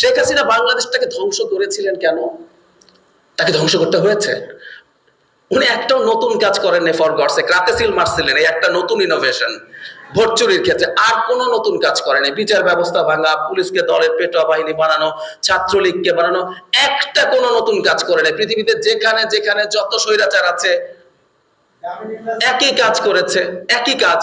শেখ হাসিনা বাংলাদেশটাকে ধ্বংস করেছিলেন কেন? তাকে ধ্বংস করতে হয়েছে? উনি একটাও নতুন কাজ করেন ফর গডসে রাতে সিল মারছিলেন এই একটা নতুন ইনোভেশন ভোট চুরির ক্ষেত্রে আর কোনো নতুন কাজ করেনি। বিচার ব্যবস্থা ভাঙা, পুলিশকে দলের পেটোয়া বাহিনী বানানো, ছাত্রলীগকে বানানো, একটা কোনো নতুন কাজ করে নাই পৃথিবীতে যেখানে যেখানে যত স্বৈরাচার আছে, একই কাজ করেছে, একই কাজ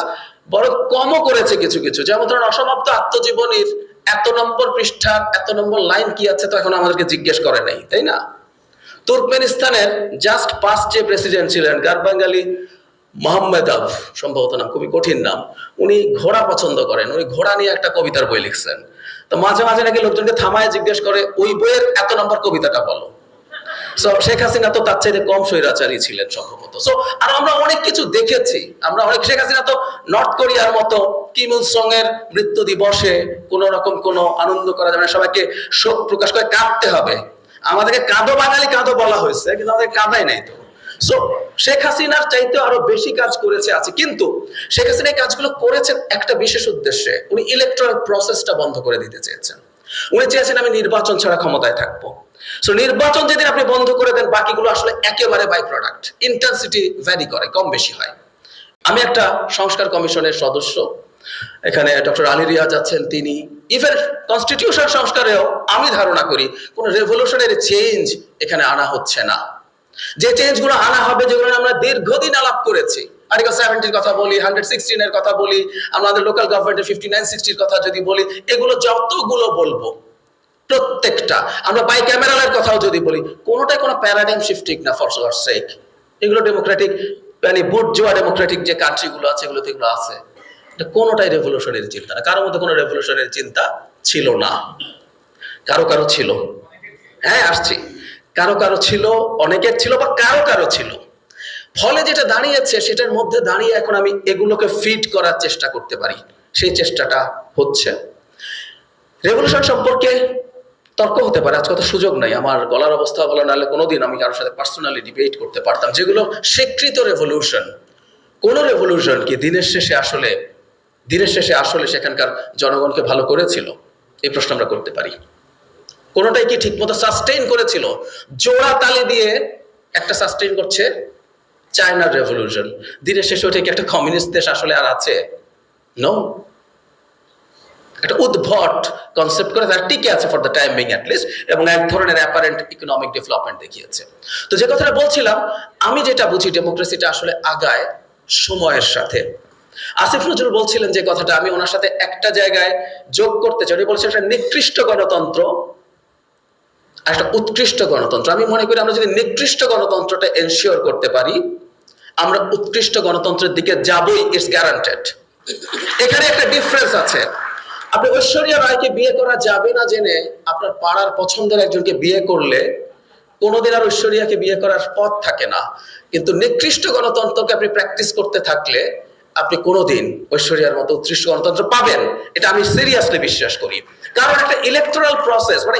বড় কমও করেছে কিছু কিছু। যেমন ধরুন, অসমাপ্ত আত্মজীবনীর এত নম্বর পৃষ্ঠার, এত নম্বর লাইন কি আছে তো এখন আমাদেরকে জিজ্ঞেস করে নাই, তাই না? তুর্কমেনিস্তানের জাস্ট পাঁচ যে প্রেসিডেন্ট ছিলেন গারবাঙ্গালি মোহাম্মদাভ সম্ভবত নাম, খুবই কঠিন নাম, উনি ঘোড়া পছন্দ করেন, উনি ঘোড়া নিয়ে একটা কবিতার বই লিখছেন। তো মাঝে মাঝে নাকি লোকজনকে থামায় জিজ্ঞেস করে, ওই বইয়ের এত নম্বর কবিতাটা বলো। শেখ হাসিনা তো তার চাইতে কম স্বৈরাচারী ছিলেন সম্ভবত। সো আর আমরা অনেক কিছু দেখেছি। আমরা অনেক শেখ হাসিনা তো নর্থ কোরিয়ার মতো কিম ইল সং এর মৃত্যু দিবসে কোন রকম কোন আনন্দ করা যাবে না। সবাইকে শোক প্রকাশ করে কাঁদতে হবে। আমাদেরকে কাঁদো বাঙালি কাঁদো বলা হয়েছে, কিন্তু আমাদের কাঁদাই নাই তো। সো শেখ হাসিনার চাইতে আরও বেশি কাজ করেছে, আছে। কিন্তু শেখ হাসিনা এই কাজগুলো করেছেন একটা বিশেষ উদ্দেশ্যে। উনি ইলেকট্রাল প্রসেসটা বন্ধ করে দিতে চেয়েছেন। উনি চেয়েছেন আমি নির্বাচন ছাড়া ক্ষমতায় থাকব। সো নির্বাচন যেদিন আপনি বন্ধ করে দেন, বাকিগুলো আসলে একেবারে বাই প্রোডাক্ট ইন্টেন্সিটি ভ্যারি করে, কম বেশি হয়। আমি একটা সংস্কার কমিশনের সদস্য। এখানে ডক্টর আলী রিয়াজ আছেন, তিনি। ইভেন কনস্টিটিউশন সংস্কারেও আমি ধারণা করি, কোন রেভলিউশনারি চেঞ্জ এখানে আনা হচ্ছে না। যে চেঞ্জগুলো আনা হবে, যেগুলো আমরা দীর্ঘদিন আলাপ করেছি আর্টিকেল সেভেন্টির কথা বলি হান্ড্রেড সিক্সটিনের কথা বলি, আমাদের লোকাল গভর্নমেন্টের ফিফটি নাইন সিক্সটির কথা যদি বলি, এগুলো যতগুলো বলব, প্রত্যেকটা, আমরা বাই ক্যামেরালের কথাও যদি বলি, কোনোটাই কোনো প্যারাডাইম শিফটিং না ফর গড সেক এগুলো ডেমোক্রেটিক মানে বুর্জোয়া ডেমোক্রেটিক যে কান্ট্রিগুলো আছে, এগুলোতে এগুলো আছে। এটা কোনোটাই রেভলিউশনারি চিন্তা না, কারোর মধ্যে কোনো রেভলিউশনারি চিন্তা ছিল না। কারও কারও ছিল। হ্যাঁ আসছি। কারও কারও ছিল, অনেকের ছিল বা কারও কারও ছিল। ফলে যেটা দাঁড়িয়েছে, সেটার মধ্যে দাঁড়িয়ে এখন আমি এগুলোকে ফিট করার চেষ্টা করতে পারি। সেই চেষ্টাটা হচ্ছে। রেভলিউশন সম্পর্কে তর্ক হতে পারে, আজকে তো সুযোগ নাই। আমার গলার অবস্থা ভালো নাহলে কোনোদিন আমি কারোর সাথে পার্সোনালি ডিবেট করতে পারতাম। যেগুলো স্বীকৃত রেভলিউশন কোন রেভলিউশন কি দিনের শেষে আসলে, দিনের শেষে আসলে সেখানকার জনগণকে ভালো করেছিল? এই প্রশ্ন আমরা করতে পারি। কোনোটাই কি ঠিকমতো সাস্টেইন করেছিল? জোড়া তালি দিয়ে একটা সাস্টেইন করছে চায়নার রেভলিউশন দিনের শেষে ওঠে কি একটা কমিউনিস্ট দেশ আসলে আর আছে? নো একটা উদ্ভট কনসেপ্ট করে তারা টিকে আছে for the time being least এবং এক ধরনের অ্যাপারেন্ট ইকোনমিক ডেভেলপমেন্ট দেখিয়েছে। তো যে কথাটা বলছিলাম, আমি যেটা বুঝি ডেমোক্রেসিটা আসলে আগায় সময়ের সাথে। আসিফ নজরুল বলছিলেন যে কথাটা, আমি ওনার সাথে একটা জায়গায় যোগ করতে চাই। উনি বলছেন একটা নিকৃষ্ট গণতন্ত্র আর একটা উৎকৃষ্ট গণতন্ত্র। আমি মনে করি আমরা যদি নিকৃষ্ট গণতন্ত্রটা এনশিওর করতে পারি আমরা উৎকৃষ্ট গণতন্ত্রের দিকে যাবই ইটস গ্যারান্টেড এখানে একটা ডিফারেন্স আছে। আপনি ঐশ্বরিয়া রায়কে বিয়ে করা যাবে না জেনে আপনার পাড়ার পছন্দের একজনকে বিয়ে করলে কোনোদিন আর ঐশ্বরিয়াকে বিয়ে করার পথ থাকে না। কিন্তু নিকৃষ্ট গণতন্ত্রকে আপনি প্র্যাকটিস করতে থাকলে আপনি কোনোদিন ঐশ্বরিয়ার মতো উৎকৃষ্ট গণতন্ত্র পাবেন। এটা আমি সিরিয়াসলি বিশ্বাস করি। কারণ একটা ইলেকট্রাল প্রসেস মানে